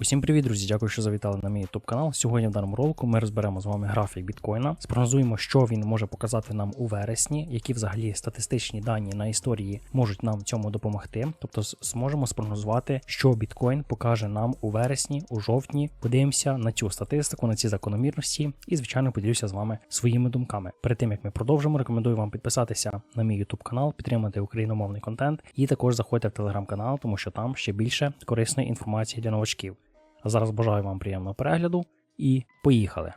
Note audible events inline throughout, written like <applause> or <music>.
Усім привіт, друзі! Дякую, що завітали на мій YouTube канал. Сьогодні в даному ролику ми розберемо з вами графік біткоїна, спрогнозуємо, що він може показати нам у вересні, які взагалі статистичні дані на історії можуть нам цьому допомогти. Тобто зможемо спрогнозувати, що біткоін покаже нам у вересні, у жовтні. Подивимося на цю статистику, на ці закономірності, і звичайно поділюся з вами своїми думками. Перед тим як ми продовжимо, рекомендую вам підписатися на мій YouTube канал, підтримати україномовний контент і також заходьте в телеграм-канал, тому що там ще більше корисної інформації для новачків. Зараз бажаю вам приємного перегляду і поїхали.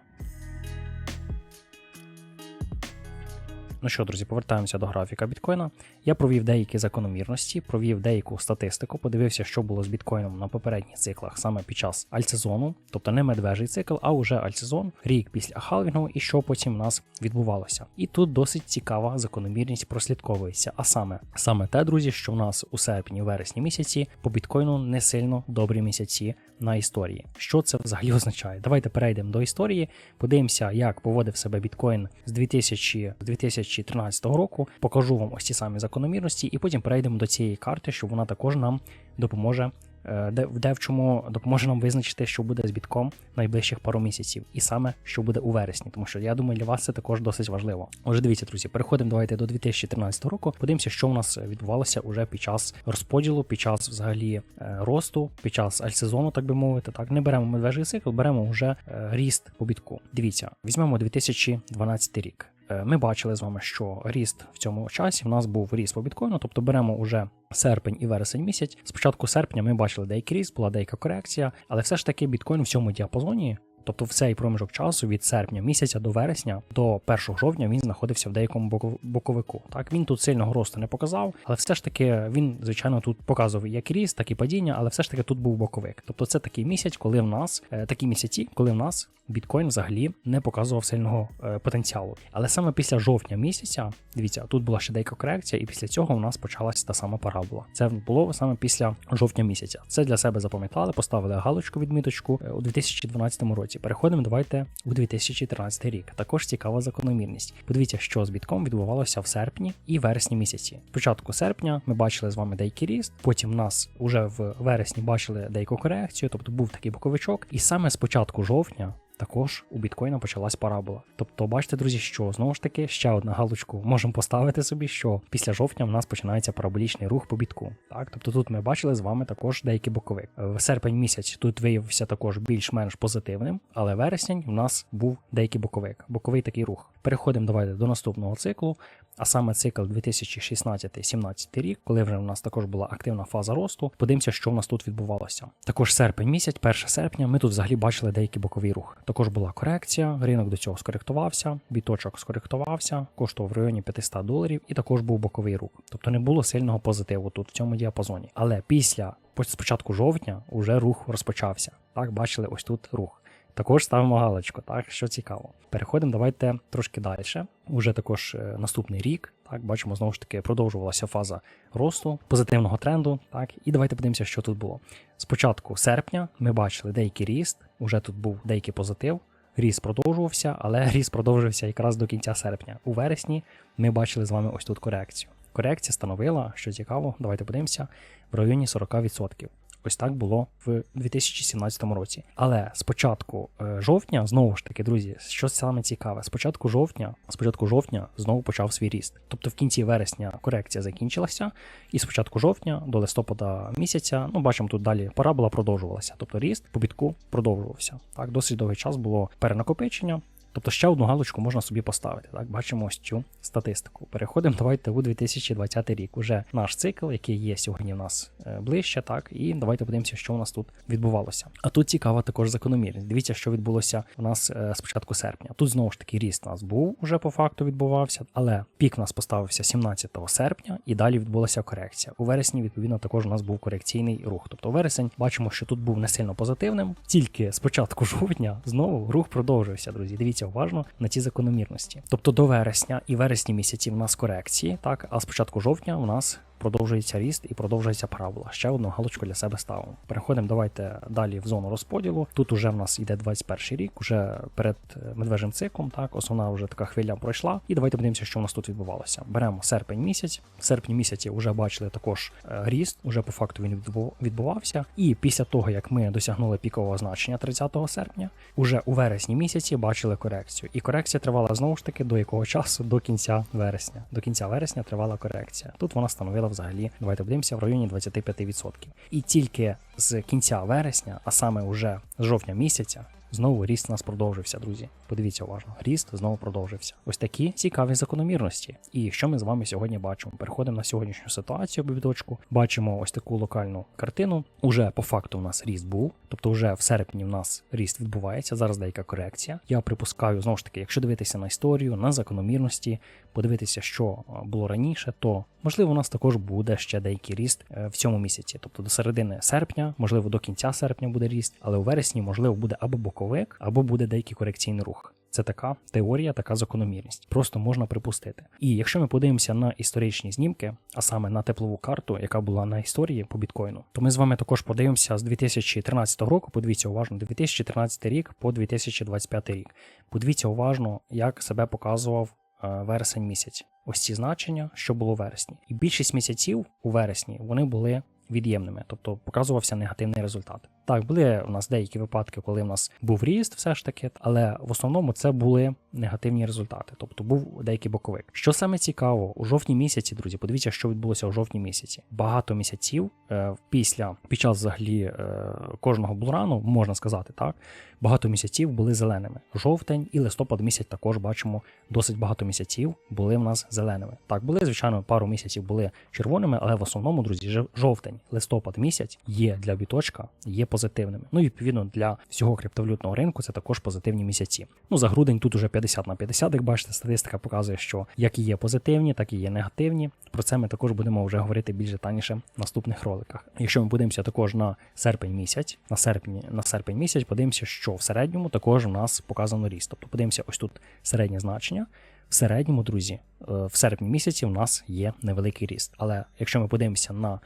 Ну що, друзі, повертаємося до графіка біткоїна. Я провів деякі закономірності, провів деяку статистику, подивився, що було з біткоїном на попередніх циклах саме під час альтсезону, тобто не медвежий цикл, а уже альтсезон, рік після халвінгу і що потім у нас відбувалося. І тут досить цікава закономірність прослідковується. А саме саме те, друзі, що в нас у серпні, вересні місяці по біткоїну не сильно добрі місяці на історії. Що це взагалі означає? Давайте перейдемо до історії, подивимося, як поводив себе біткоін з 2000, з 2013 року. Покажу вам ось ці самі закономірності, і потім перейдемо до цієї карти, щоб вона також нам допоможе. е, Де, де в чому допоможе нам визначити, що буде з бітком найближчих пару місяців, і саме що буде у вересні, тому що я думаю, для вас це також досить важливо. Отже, дивіться, друзі, переходимо давайте до 2013 року. Подивимося, що у нас відбувалося уже під час розподілу, під час взагалі е, росту, під час альсезону, так би мовити. Так, не беремо медвежий цикл, беремо вже е, ріст по бітку. Дивіться, візьмемо 2012 рік. Е, Ми бачили з вами, що ріст в цьому часі в нас був ріст по біткоїну, тобто беремо уже серпень і вересень місяць. Спочатку серпня ми бачили деякий ріст, була деяка корекція, але все ж таки біткоін в цьому діапазоні. Тобто в цей проміжок часу від серпня місяця до вересня до 1 жовтня він знаходився в деякому боковику. Так він тут сильного росту не показав, але все ж таки він, звичайно, тут показував як ріст, так і падіння, але все ж таки тут був боковик. Тобто це такий місяць, коли в нас е, такі місяці, коли в нас біткоін взагалі не показував сильного е, потенціалу. Але саме після жовтня місяця, дивіться, тут була ще деяка корекція, і після цього у нас почалася та сама парабола. Це було саме після жовтня місяця. Це для себе запам'ятали, поставили галочку відміточку у 2012 році. Переходимо давайте у 2013 рік. Також цікава закономірність. Подивіться, що з бітком відбувалося в серпні і вересні місяці. Спочатку серпня ми бачили з вами деякий ріст, потім нас уже в вересні бачили деяку корекцію, тобто був такий боковичок, і саме з початку жовтня. Також у біткоїна почалась парабола. Тобто, бачите, друзі, що знову ж таки ще одна галочку можемо поставити собі, що після жовтня в нас починається параболічний рух по бітку. Так, тобто тут ми бачили з вами також деякий боковик. В серпень місяць тут виявився також більш-менш позитивним, але вересень в нас був деякий боковик, боковий такий рух. Переходимо давайте до наступного циклу, а саме цикл 2016-17 рік, коли вже в нас також була активна фаза росту. Подивимося, що в нас тут відбувалося. Також серпень місяць, 1 серпня, ми тут взагалі бачили деякий боковий рух. Також була корекція, ринок до цього скоректувався, біточок скоректувався, коштував в районі 500 доларів, і також був боковий рух. Тобто не було сильного позитиву тут в цьому діапазоні. Але після спочатку жовтня вже рух розпочався. Так, бачили ось тут рух. Також ставимо галочку, так що цікаво. Переходимо, давайте трошки далі. Уже також е, наступний рік. Так, бачимо, знову ж таки продовжувалася фаза росту, позитивного тренду. Так, і давайте подивимося, що тут було. Спочатку серпня ми бачили деякий ріст, уже тут був деякий позитив. Ріст продовжувався, але <laughs> ріст продовжився якраз до кінця серпня. У вересні ми бачили з вами ось тут корекцію. Корекція становила, що цікаво, давайте подивимося, в районі 40%. Ось так було в 2017 році. Але з початку е, жовтня, знову ж таки, друзі, що саме цікаве, з початку жовтня, з початку жовтня знову почав свій ріст. Тобто в кінці вересня корекція закінчилася, і з початку жовтня до листопада місяця, ну бачимо, тут далі парабола продовжувалася. Тобто ріст по бітку продовжувався. Так, досить довгий час було перенакопичення. Тобто ще одну галочку можна собі поставити. Так, бачимо ось цю статистику. Переходимо давайте у 2020 рік. Уже наш цикл, який є сьогодні в нас е, ближче, так, і давайте подивимося, що у нас тут відбувалося. А тут цікава також закономірність. Дивіться, що відбулося у нас е, з початку серпня. Тут знову ж таки ріст у нас був уже по факту відбувався, але пік у нас поставився 17 серпня, і далі відбулася корекція. У вересні, відповідно, також у нас був корекційний рух. Тобто вересень бачимо, що тут був не сильно позитивним. Тільки з початку <laughs> жовтня знову рух продовжився, друзі. Дивіться уважно на ці закономірності. Тобто до вересня і вересні місяці в нас корекції, так, а з початку жовтня у нас продовжується ріст і продовжується парабола. Ще одну галочку для себе ставимо. Переходимо давайте далі в зону розподілу. Тут уже в нас йде 21 рік, уже перед е, медвежим циклом. Так, основна вже така хвиля пройшла. І давайте подивимося, що у нас тут відбувалося. Беремо серпень місяць. В серпні місяці вже бачили також е, ріст, уже по факту він відбу- відбувався. І після того, як ми досягнули пікового значення 30 серпня, уже у вересні місяці бачили корекцію. І корекція тривала знову ж таки до якого часу? До кінця вересня. До кінця вересня тривала корекція. Тут вона становила взагалі, давайте подивимося, в районі 25%. І тільки з кінця вересня, а саме уже з жовтня місяця, Знову ріст у нас продовжився, друзі. Подивіться уважно, ріст знову продовжився. Ось такі цікаві закономірності. І що ми з вами сьогодні бачимо? Переходимо на сьогоднішню ситуацію обвідочку. Бачимо ось таку локальну картину. Уже по факту у нас ріст був, тобто вже в серпні в нас ріст відбувається. Зараз деяка корекція. Я припускаю знову ж таки, якщо дивитися на історію, на закономірності, подивитися, що було раніше, то можливо у нас також буде ще деякий ріст е, в цьому місяці. Тобто до середини серпня, можливо, до кінця серпня буде ріст, але у вересні можливо буде або боковик, або буде деякий корекційний рух. Це така теорія, така закономірність. Просто можна припустити. І якщо ми подивимося на історичні знімки, а саме на теплову карту, яка була на історії по біткоїну, то ми з вами також подивимося з 2013 року. Подивіться уважно, 2013 рік по 2025 рік. Подивіться уважно, як себе показував е, вересень місяць. Ось ці значення, що було в вересні. І більшість місяців у вересні вони були від'ємними, тобто показувався негативний результат. Так, були у нас деякі випадки, коли в нас був ріст, все ж таки, але в основному це були негативні результати, тобто був деякий боковик. Що саме цікаво, у жовтні місяці, друзі, подивіться, що відбулося у жовтні місяці. Багато місяців е, після під час взагалі е, кожного булрану, можна сказати так, багато місяців були зеленими. Жовтень і листопад місяць також бачимо досить багато місяців були в нас зеленими. Так, були, звичайно, пару місяців були червоними, але в основному, друзі, жовтень, листопад місяць є для біточка, є позитивними. Ну і відповідно для всього криптовалютного ринку це також позитивні місяці. Ну за грудень тут уже 50 на 50, як бачите, статистика показує, що як і є позитивні, так і є негативні. Про це ми також будемо вже говорити більш детальніше в наступних роликах. Якщо ми подивимося також на серпень місяць, на серпні, на серпень місяць, подивимося, що в середньому також у нас показано ріст. Тобто подивимося, ось тут середнє значення. В середньому, друзі, е, в серпні місяці у нас є невеликий ріст. Але якщо ми подивимося на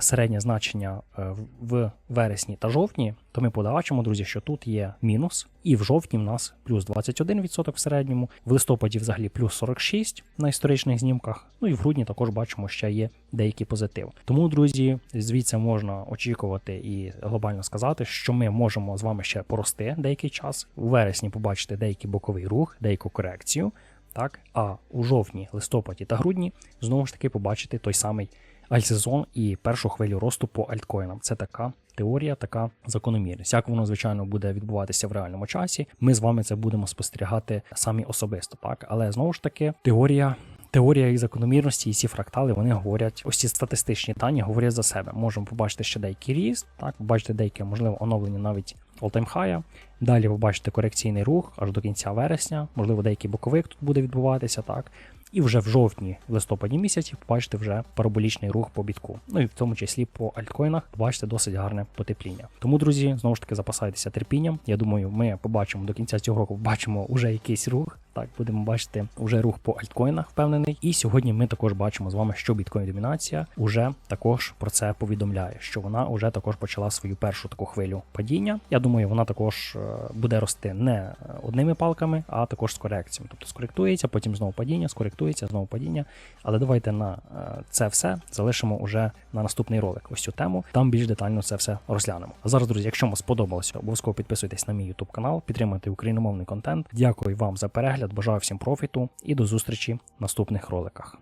середнє значення е, в- вересні та жовтні, то ми побачимо, друзі, що тут є мінус, і в жовтні в нас плюс 21% в середньому, в листопаді взагалі плюс 46% на історичних знімках. Ну і в грудні також бачимо, що є деякий позитив. Тому, друзі, звідси можна очікувати і глобально сказати, що ми можемо з вами ще порости деякий час. У вересні побачити деякий боковий рух, деяку корекцію. Так, а у жовтні, листопаді та грудні знову ж таки побачити той самий альтсезон і першу хвилю росту по альткоїнам. Це така теорія, така закономірність. Як воно, звичайно, буде відбуватися в реальному часі, ми з вами це будемо спостерігати самі особисто. Так, але знову ж таки, теорія. Теорія і закономірності, і ці фрактали вони говорять, ось ці статистичні дані говорять за себе. Можемо побачити ще деякий ріст, так, побачити деяке, можливо, оновлення навіть high. Далі ви бачите корекційний рух аж до кінця вересня, можливо, деякий боковик тут буде відбуватися, так. І вже в жовтні, листопаді місяці побачите вже параболічний рух по бітку. Ну і в тому числі по альткоїнах бачите досить гарне потепління. Тому, друзі, знову ж таки запасайтеся терпінням. Я думаю, ми побачимо до кінця цього року, бачимо вже якийсь рух. Так, будемо бачити вже рух по альткоїнах, впевнений. І сьогодні ми також бачимо з вами, що біткоін домінація уже також про це повідомляє, що вона вже також почала свою першу таку хвилю падіння. Я думаю, вона також е, буде рости не одними палками, а також з корекціями. Тобто скоректується, потім знову падіння, скоректується, знову падіння. Але давайте на е, це все залишимо уже на наступний ролик. Ось цю тему. Там більш детально це все розглянемо. А зараз, друзі, якщо вам сподобалося, обов'язково підписуйтесь на мій YouTube канал, підтримуйте україномовний контент. Дякую вам за перегляд, бажаю всім профіту і до зустрічі в наступних роликах.